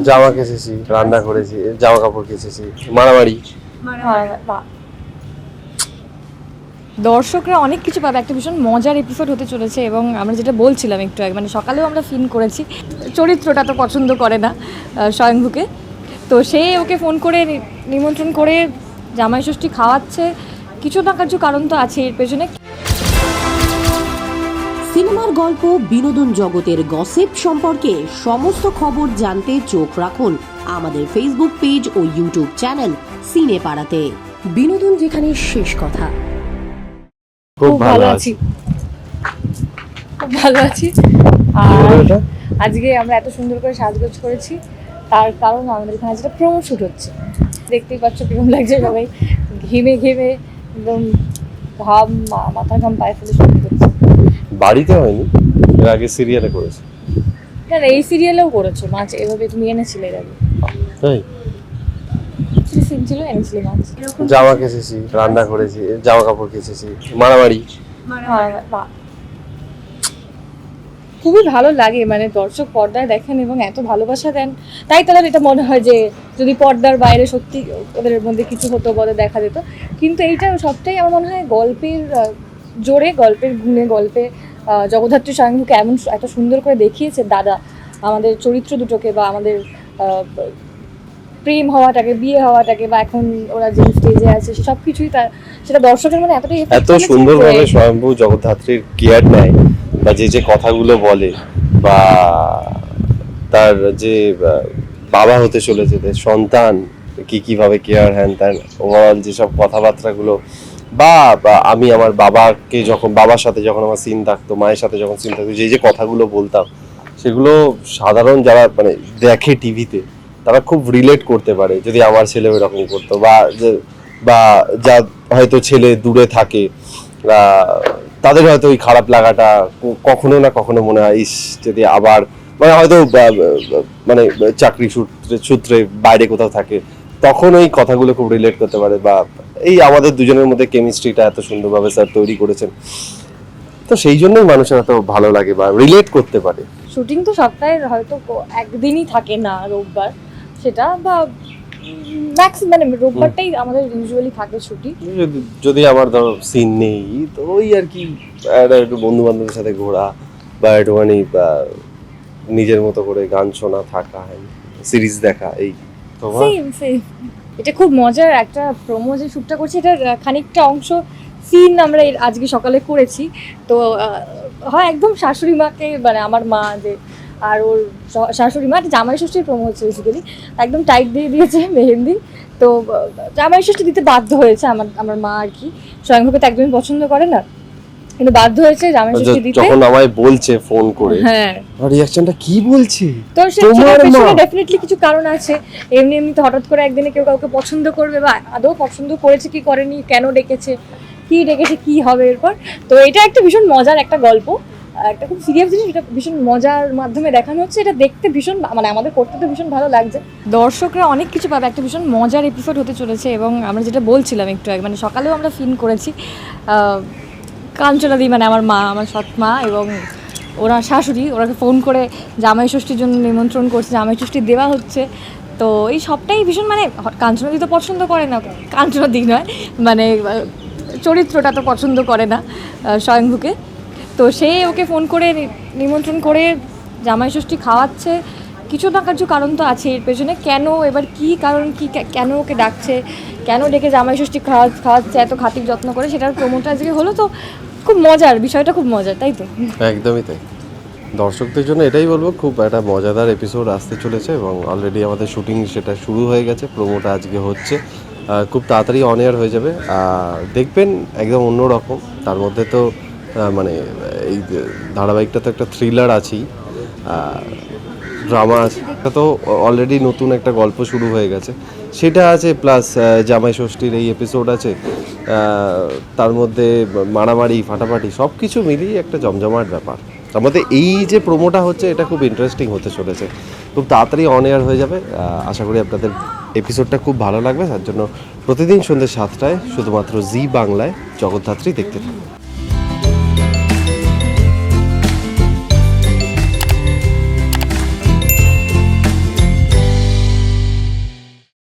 জামা কেচেছি রান্না করেছি জামা কাপড় কেচেছি মারামারি। দর্শকরা অনেক কিছু পাবে। একটা ভীষণ মজার এপিসোড হতে চলেছে এবং আমরা যেটা বলছিলাম একটু আগে মানে সকালেও আমরা ফিল করেছি। চরিত্রটা তো পছন্দ করে না আহ, স্বয়ংভূকে। তো সে ওকে ফোন করে নি- নিমন্ত্রণ করে জামাই ষষ্ঠী খাওয়াচ্ছে। কিছু না কিছু কারণ তো আছে এর পেছনে। সিনেমার গল্প বিনোদন জগতের গসিপ সম্পর্কে সমস্ত খবর জানতে চোখ রাখুন আমাদের ফেসবুক পেজ ও ইউটিউব চ্যানেল সিনে পাড়াতে বিনোদন যেখানে শেষ কথা। খুব ভালো আছি। খুব ভালো আছি। আর আজকে আমরা এত সুন্দর করে সাজগোজ করেছি তার কারণ আমাদের এখানে যেটা প্রোমো শুট হচ্ছে। দেখতেই পাচ্ছ কীরকম লাগছে সবাই। ঘেমে ঘেমে একদম ঘাম মাথা ঘাম পায়ে ফেলে বাড়িতে হয়নি এর আগে সিরিয়ালে করেছি। না না এই সিরিয়ালেও করেছ মাছ এভাবে তুমি এনেছিলে এর আগে। তাই? সিন ছিল এনেছিলে মাছ। জামা কেচেছি রান্না করেছি জামা কাপড় কেচেছি মারামারি। হ্যাঁ, খুবই ভালো লাগে মানে দর্শক পর্দায় দেখেন এবং এত ভালোবাসা দেন। তাই তাদের এটা মনে হয় যে যদি পর্দার বাইরে সত্যি ওদের মধ্যে কিছু হতো বলে দেখা যেত। কিন্তু এইটা সবটাই আমার মনে হয় গল্পের জোরে গল্পের গুণে গল্পে জগদ্ধাত্রী স্বয়ংভূকে এমন এত সুন্দর করে দেখিয়েছে দাদা। আমাদের চরিত্র দুটোকে বা আমাদের প্রেম হওয়াটাকে বিয়ে হওয়াটাকে বা এখন ওরা যে স্টেজে আছে সব কিছুই তার সেটা দর্শকের মনে এতটাই এত সুন্দরভাবে স্বয়ম্ভু জগদ্ধাত্রীর কেয়ার নেয় বা যে যে কথাগুলো বলে বা তার যে বাবা হতে চলেছে তার সন্তান কি কীভাবে কেয়ার হ্যান ত্যান ওভারঅল যেসব কথাবার্তাগুলো বা আমি আমার বাবাকে যখন, বাবার সাথে যখন আমার সিন থাকতো, মায়ের সাথে যখন সিন থাকতো, যে যে কথাগুলো বলতাম, সেগুলো সাধারণ যারা মানে দেখে টিভিতে, তারা খুব রিলেট করতে পারে, যদি আমার ছেলে এরকম করতো বা, যে, বা যা হয়তো ছেলে দূরে থাকে তাদের হয়তো ওই খারাপ লাগাটা কখনো না কখনো মনে হয়, ইস, যদি আবার মানে হয়তো মানে চাকরি সূত্রে সূত্রে বাইরে কোথাও থাকে, তখন ওই কথাগুলো খুব রিলেট করতে পারে বা এই আমাদের দুজনের মধ্যে কেমিস্ট্রিটা এত সুন্দরভাবে স্যার তৈরি করেছেন। তো সেই জন্যই মানুষের এত ভালো লাগে বা রিলেট করতে পারে। শুটিং তো সপ্তাহে হয়তো একদিনই থাকে না রোববার। সেটা বা ম্যাক্স মানে রোববারটাই আমাদের ইউজুয়ালি থাকে ছুটি যদি যদি আমার ধরো সিন নেই তো ওই আর কি একটা একটু বন্ধু বান্ধবের সাথে ঘোরা বা একটুখানি নিজের মতো করে গান শোনা থাকা সিরিজ দেখা এই তোমার সেম সেম এটা খুব মজার একটা প্রোমো যে শ্যুটটা করছি, এটার খানিকটা অংশ সিন আমরা আজকে সকালে করেছি। তো হয় একদম শাশুড়ি মাকে মানে আমার মা যে, আর ওর শাশুড়ি মা জামাই ষষ্ঠীর প্রোমো হচ্ছে বেসিক্যালি একদম টাইট দিয়ে দিয়েছে মেহেন্দি। তো জামাই ষষ্ঠী দিতে বাধ্য হয়েছে আমার আমার মা আর কি। স্বয়ংভূকে তো একদমই পছন্দ করে না। কিন্তু বাধ্য হয়েছে জামাই ষষ্ঠী দিতে। যখন আমায় বলছে ফোন করে। হ্যাঁ। রিয়াকশনটা কি বলছে? তো তোমার মা? ডেফিনেটলি কিছু কারণ আছে। এমনি এমনি তো হঠাৎ করে একদিনে কেউ কাউকে পছন্দ করবে বা আদৌ পছন্দ করেছে কি করেনি কেন ডেকেছে কি ডেকেছে কি হবে এরপর। তো এটা একটা ভীষণ মজার একটা গল্প। একটা খুব সিরিয়াস জিনিস এটা ভীষণ মজার মাধ্যমে দেখানো হচ্ছে। এটা দেখতে ভীষণ মানে আমাদের করতে তো ভীষণ ভালো লাগছে। দর্শকরা অনেক কিছু পাবে। একটা ভীষণ মজার এপিসোড হতে চলেছে এবং আমরা যেটা বলছিলাম একটু আগে মানে সকালেও আমরা ফিল করেছি। আহ, কাঞ্চনাদি মানে আমার মা আমার সৎ মা এবং ওরা শাশুড়ি ওরাকে ফোন করে জামাই ষষ্ঠীর জন্য নিমন্ত্রণ করছে জামাই ষষ্ঠী দেওয়া হচ্ছে। তো এই সবটাই ভীষণ মানে কাঞ্চনাদি তো পছন্দ করে না কাঞ্চনাদি নয় মানে চরিত্রটা তো পছন্দ করে না স্বয়ংভূকে। তো সে ওকে ফোন করে নিমন্ত্রণ করে জামাই ষষ্ঠী খাওয়াচ্ছে। কিছু না কিছু কারণ তো আছে এর পেছনে কেন এবার কি কারণ কি কেন ওকে ডাকছে কেন ডেকে জামাই ষষ্ঠী খাওয়া খাওয়াচ্ছে এত খাতির যত্ন করে সেটার প্রমোটা আজকে হলো তো খুব মজার, বিষয়টা খুব মজার, তাই তো? একদমই তাই। দর্শকদের জন্য এটাই বলব, খুব একটা মজাদার এপিসোড আসতে চলেছে এবং অলরেডি আমাদের শুটিং সেটা শুরু হয়ে গেছে প্রোমোটা আজকে হচ্ছে। খুব তাড়াতাড়ি অন এয়ার হয়ে যাবে। দেখবেন একদম অন্যরকম, তার মধ্যে তো মানে এই ধারাবাহিকটা তো একটা থ্রিলার আছেই। ড্রামা আছে তো অলরেডি নতুন একটা গল্প শুরু হয়ে গেছে। সেটা আছে প্লাস জামাই ষষ্ঠীর এই এপিসোড আছে। তার মধ্যে মারামারি, ফাটাফাটি সব কিছু মিলিয়ে একটা জমজমাট ব্যাপার। মধ্যে এই যে প্রোমোটা হচ্ছে, এটা খুব ইন্টারেস্টিং হতে চলেছে। খুব তাড়াতাড়ি অন এয়ার হয়ে যাবে। আশা করি আপনাদের এপিসোডটা খুব ভালো লাগবে। তার জন্য প্রতিদিন সন্ধ্যে সাতটায় শুধুমাত্র জি বাংলায় জগদ্ধাত্রী দেখতে থাকুন।